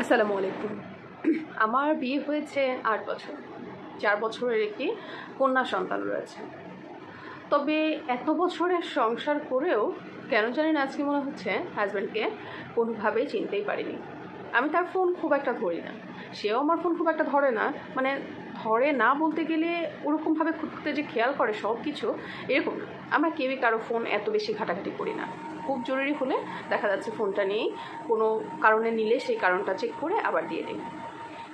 আসসালামু আলাইকুম। আমার বিয়ে হয়েছে আট বছর। চার বছরের একটি কন্যা সন্তান রয়েছে। তবে এত বছরের সংসার করেও কেন জানি না আজকে মনে হচ্ছে হাজব্যান্ডকে কোনোভাবেই চিনতেই পারিনি। আমি তার ফোন খুব একটা ধরি না। সেও আমার ফোন খুব একটা ধরে না। মানে ধরে না বলতে গেলে ওরকমভাবে খুঁতখুঁতে যে খেয়াল করে সব কিছু এরকম আমরা কেউই কারও ফোন এত বেশি ঘাটাঘাটি করি না। খুব জরুরি হলে দেখা যাচ্ছে ফোনটা নিয়েই। কোনো কারণে নিলে সেই কারণটা চেক করে আবার দিয়ে দিই।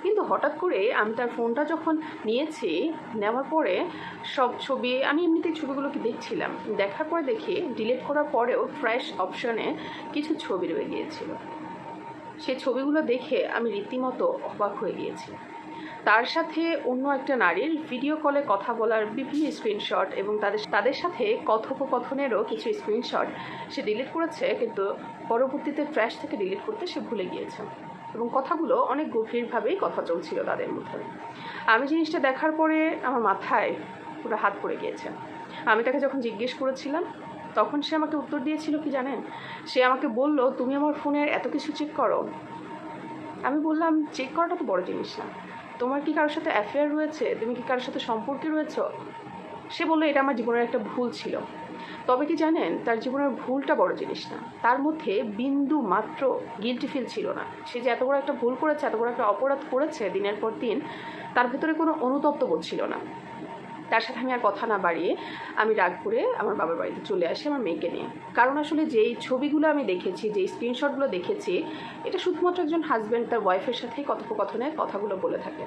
কিন্তু হঠাৎ করে আমি তার ফোনটা যখন নিয়েছি, নেওয়ার পরে সব ছবি, আমি এমনিতেই ছবিগুলোকে দেখছিলাম। দেখার পরে দেখি ডিলিট করার পরেও ফ্রেশ অপশনে কিছু ছবি রয়ে গিয়েছিল। সেই ছবিগুলো দেখে আমি রীতিমতো অবাক হয়ে গিয়েছি। তার সাথে অন্য একটা নারীর ভিডিও কলে কথা বলার বিভিন্ন স্ক্রিনশট এবং তাদের তাদের সাথে কথোপকথনেরও কিছু স্ক্রিনশট সে ডিলিট করেছে, কিন্তু পরবর্তীতে ট্র্যাশ থেকে ডিলিট করতে সে ভুলে গিয়েছে। এবং কথাগুলো অনেক গভীরভাবেই কথা চলছিল তাদের মধ্যে। আমি জিনিসটা দেখার পরে আমার মাথায় পুরো হাত পড়ে গিয়েছে। আমি তাকে যখন জিজ্ঞেস করেছিলাম, তখন সে আমাকে উত্তর দিয়েছিল কি জানেন? সে আমাকে বলল, তুমি আমার ফোনের এত কিছু চেক করো। আমি বললাম চেক করাটা তো বড় জিনিস না। তোমার কি কারোর সাথে অ্যাফেয়ার রয়েছে? তুমি কি কারোর সাথে সম্পর্কে রয়েছে? সে বলল, এটা আমার জীবনের একটা ভুল ছিল। তবে কি জানেন, তার জীবনের ভুলটা বড় জিনিস না। তার মধ্যে বিন্দু মাত্র গিল্টি ফিল ছিল না। সে যে এত বড় একটা ভুল করেছে, এত বড় একটা অপরাধ করেছে, দিনের পর দিন, তার ভেতরে কোনো অনুতপ্ত বোধ ছিল না। তার সাথে আমি আর কথা না বাড়িয়ে আমি রাগ করে আমার বাবার বাড়িতে চলে আসি আমার মেয়েকে নিয়ে। কারণ আসলে যেই ছবিগুলো আমি দেখেছি, যেই স্ক্রিনশটগুলো দেখেছি, এটা শুধুমাত্র একজন হাজব্যান্ড তার ওয়াইফের সাথেই কথোপকথনের কথাগুলো বলে থাকে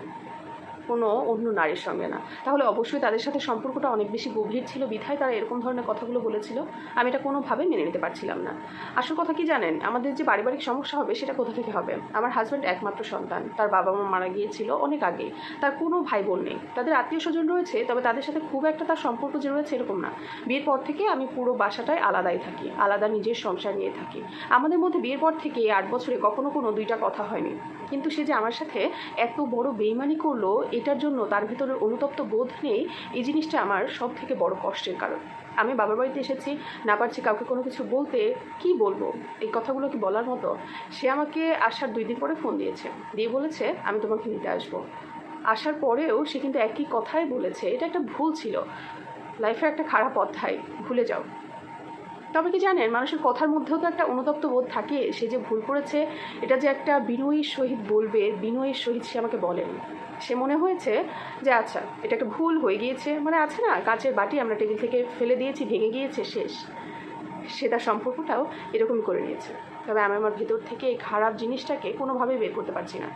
কোনো অন্য নারীর সঙ্গে না। তাহলে অবশ্যই তাদের সাথে সম্পর্কটা অনেক বেশি গভীর ছিল। বিধায় তারা এরকম ধরনের কথাগুলো বলেছিল। আমি এটা কোনোভাবেই মেনে নিতে পারছিলাম না। আসল কথা কি জানেন? আমাদের যে পারিবারিক সমস্যা হবে সেটা কোথা থেকে হবে? আমার হাজব্যান্ড একমাত্র সন্তান। তার বাবা মা মারা গিয়েছিল অনেক আগে তার কোনো ভাই বোন নেই। তাদের আত্মীয় স্বজন রয়েছে, তবে তাদের সাথে খুব একটা তার সম্পর্ক যে রয়েছে এরকম না। বিয়ের পর থেকে আমি পুরো বাসাটায় আলাদাই থাকি, আলাদা নিজের সংসার নিয়ে থাকি। আমাদের মধ্যে বিয়ের পর থেকে আট বছরে কখনো কোনো দুইটা কথা হয়নি। কিন্তু সে যে আমার সাথে এত বড় বেইমানি করল এটার জন্য তার ভিতরে অনুতপ্ত বোধ নেই এই জিনিসটা আমার সব থেকে বড় কষ্টের কারণ। আমি বাবার বাড়িতে এসেছি, না পারছি কাউকে কোনো কিছু বলতে, কি বলব? এই কথাগুলো কি বলার মতো? সে আমাকে আসার দুই দিন পরে ফোন দিয়েছে। দিয়ে বলেছে, আমি তোমাকে নিতে আসব। আসার পরেও সে কিন্তু একই কথাই বলেছে। এটা একটা ভুল ছিল। লাইফের একটা খারাপ অধ্যায়। ভুলে যাও। তবে কি জানেন, মানুষের কথার মধ্যেও তো একটা অনুতপ্ত বোধ থাকে। সে যে ভুল করেছে, এটা যে একটা বিনয়ীর সহিত বলবে, বিনয়ীর সহিত সে আমাকে বলেনি সে মনে হয়েছে যে আচ্ছা এটা একটা ভুল হয়ে গিয়েছে। মানে আছে না, কাচের বাটি আমরা টেবিল থেকে ফেলে দিয়েছি, ভেঙে গিয়েছে, শেষ। সে তার সম্পর্কটাও এরকমই করে নিয়েছে। তবে আমি আমার ভেতর থেকে এই খারাপ জিনিসটাকে কোনোভাবেই বের করতে পারছি না।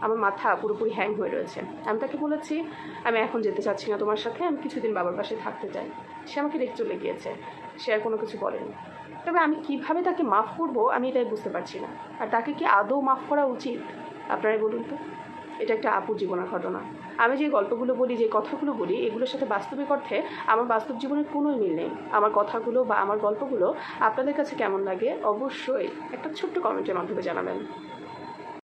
আমার মাথা পুরোপুরি হ্যাং হয়ে রয়েছে। আমি তাকে বলেছি, আমি এখন যেতে চাচ্ছি না তোমার সাথে, আমি কিছুদিন বাবার পাশে থাকতে চাই। সে আমাকে রেখে চলে গিয়েছে। সে আর কোনো কিছু বলেনি। তবে আমি কীভাবে তাকে মাফ করব আমি এটাই বুঝতে পারছি না। আর তাকে কি আদৌ মাফ করা উচিত? আপনারাই বলুন তো। এটা একটা আপুর জীবনের ঘটনা। আমি যে গল্পগুলো বলি, যে কথাগুলো বলি, এগুলোর সাথে বাস্তবিক অর্থে আমার বাস্তব জীবনের কোনোই মিল নেই। আমার কথাগুলো বা আমার গল্পগুলো আপনাদের কাছে কেমন লাগে অবশ্যই একটা ছোট্ট কমেন্টের মাধ্যমে জানাবেন।